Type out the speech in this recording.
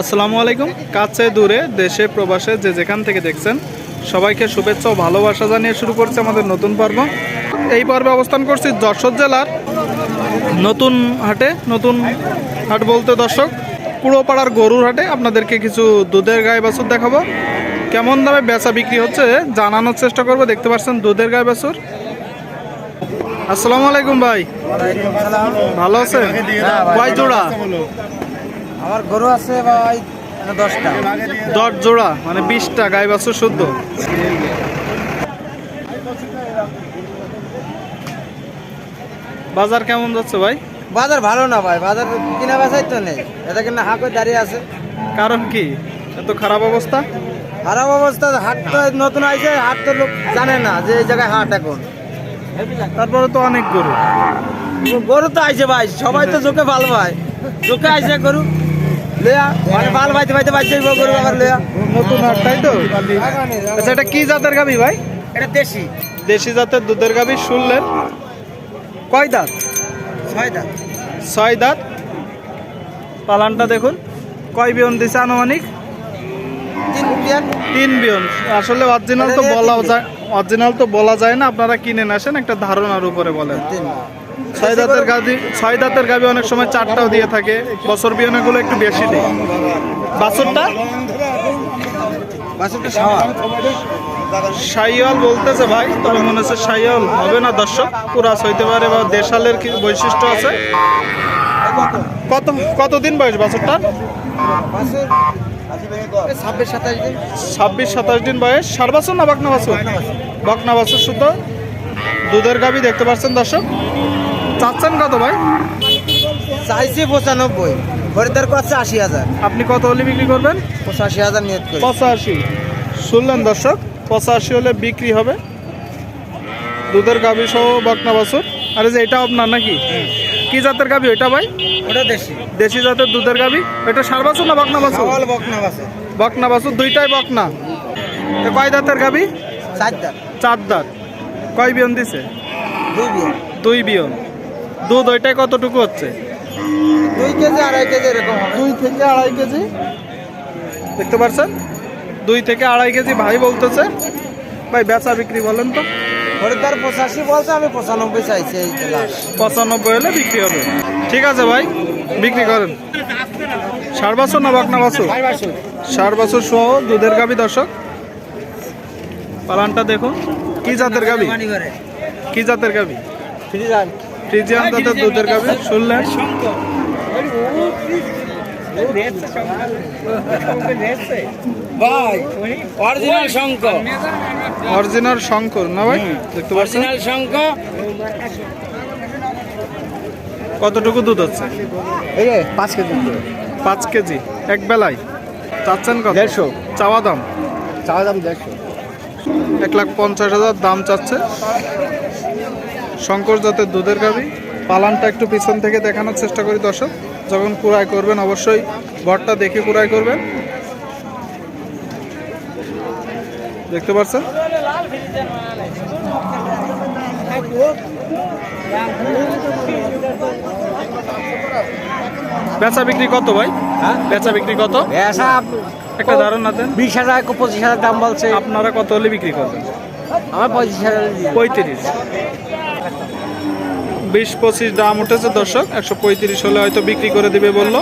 আসসালামু আলাইকুম। কাছে দূরে দেশে প্রবাসে যে যেখান থেকে দেখছেন সবাইকে শুভেচ্ছা ও ভালোবাসা জানিয়ে শুরু করছে আমাদের নতুন পর্ব। এই পর্বে অবস্থান করছি যশোর জেলার নতুন হাটে নতুন হাট বলতে দর্শক কুড়োপাড়ার গরুর হাটে আপনাদেরকে কিছু দুধের গায়ে বাছুর দেখাবো। কেমন দামে বেচা বিক্রি হচ্ছে জানানোর চেষ্টা করব দেখতে পাচ্ছেন দুধের গায়ে বাছুর। আসসালামু আলাইকুম ভাই। ভালো আছেন? কয় জোড়া? আমার গরু আছে ভাই দশটা। দশ জোড়া মানে বিশটা গাই বাছুর শুদ্ধ। বাজার কেমন যাচ্ছে ভাই? বাজার ভালো না ভাই বাজার কিনা বেচাই তো নেই। এটা কিনা হাঁকে দাঁড়িয়ে আছে। কারণ কি? এত খারাপ অবস্থা? খারাপ অবস্থা হাট তো নতুন আইছে হাট তো লোক জানে না যে এই জায়গায় হাট এখন। তারপরে তো অনেক গরু। গরু তো আইছে ভাই সবাই তো চোখে ভালো পায় চোখে আইছে গরু। লেয়া মানে গরু আবার লেয়া নতুন হাট তাই তো? আচ্ছা এটা কি জাতের গাবি ভাই? এটা দেশি। দেশি জাতের দুধের গাবি শুনলেন? কয় দাঁত? ছয়টা ছয় দাঁত। পালানটা দেখুন। কয় বিয়ন দিছে আনুমানিক? তিন বিয়ন। আসলে অরিজিনাল তো বলা যায় অরিজিনাল তো বলা যায় না আপনারা কিনে আসেন একটা ধারণার উপরে বলেন। ছয় দাঁতের গাবি ছয় দাঁতের গাবি অনেক সময় চারটাও দিয়ে থাকে। বছর বিয়নেগুলো একটু বেশি দেয় বাছরটা? সাইয়াল বলতেছে ভাই তবে মনে হচ্ছে সাইয়াল হবে না দর্শক। পুরাস হইতে পারে বা দেশালের কি বৈশিষ্ট্য আছে? কত কতদিন বয়স বাছরটার? ছাব্বিশ সাতাশ দিন। ছাব্বিশ সাতাশ দিন বয়স। সার বাছর না বাকনা বাছর। বকনা বাছর শুদ্ধ? দুধের গাবি দেখতে পাচ্ছেন দর্শক? চাচ্ছেন কত ভাই? চাইছি পঁচানব্বই। খরিদার করছে আশি হাজার। আপনি কত হলে বিক্রি করবেন? পঁচাশি হাজার নিয়ত করি। পঁচাশি। শুনলেন দর্শক পঁচাশি হলে বিক্রি হবে। দুধের গাভী সহ বকনা বাছুর। আরে যে এটা আপনার নাকি? কি জাতের গাভী ওইটা ভাই? ওটা দেশি। দেশি জাতের দুধের গাভী। এটা সার বাছুর না বকনা সওয়াল বকনা আছে বকনা বাছুর দুইটাই বকনা। কয় দাঁতের চার চারটা চার দাঁত। কয় বিয়ন দিছে? দুই বিয়ে দুই বিয়ন। দুধ ওইটাই কতটুকু হচ্ছে? দুই কেজি আড়াই কেজি এরকম দুই থেকে আড়াই কেজি? দেখতে পারছেন? দুই থেকে আড়াই কেজি ভাই বলতেছে। ভাই বেচা বিক্রি বলেন তো। খরিদার পঁচাশি বলছে আমি পঁচানব্বই চাইছি এই ক্লাস পঁচানব্বই হলে বিক্রি হবে। ঠিক আছে ভাই বিক্রি করেন। ষাট বছর না বাকনা বছর? ষাট বছর। সহ দুধের গাবি দর্শক। পালানটা দেখুন। কি জাতের গাবি? কি জাতের গাবি? ফ্রিজিয়ান। জাতের দুধের গাবি? শুনলেন? ভাই অরিজিনাল শঙ্খ। অরিজিনাল শঙ্কর না ভাই? দেখতে পাচ্ছেন? অরিজিনাল শঙ্খ। কতটুকু দুধ হচ্ছে এই যে পাঁচ কেজি। পাঁচ কেজি এক বেলায়। চাচ্ছেন কত? দেড়শো। চাওয়া দাম? চাওয়া দাম দেড়শো। এক লাখ পঞ্চাশ হাজার দাম চাচ্ছে। শঙ্কর জাতের দুধের গাবি পালানটা একটু পিছন থেকে দেখানোর চেষ্টা করি দর্শক। যখন কুড়াই করবেন অবশ্যই ঘরটা দেখে কুড়াই করবেন। দেখতে পাচ্ছেন? বেচা বিক্রি কত ভাই? হ্যাঁ? বেচা বিক্রি কত? এসা একটা ধারণা দেন। বিশ হাজার পঁচিশ হাজার দাম বলছে। আপনারা কত হলে বিক্রি করবেন? আমার পঁচিশ হাজার পঁয়ত্রিশ। বিশ পঁচিশ দাম উঠেছে দর্শক একশো পঁয়ত্রিশ হলে হয়তো বিক্রি করে দিবে বলল।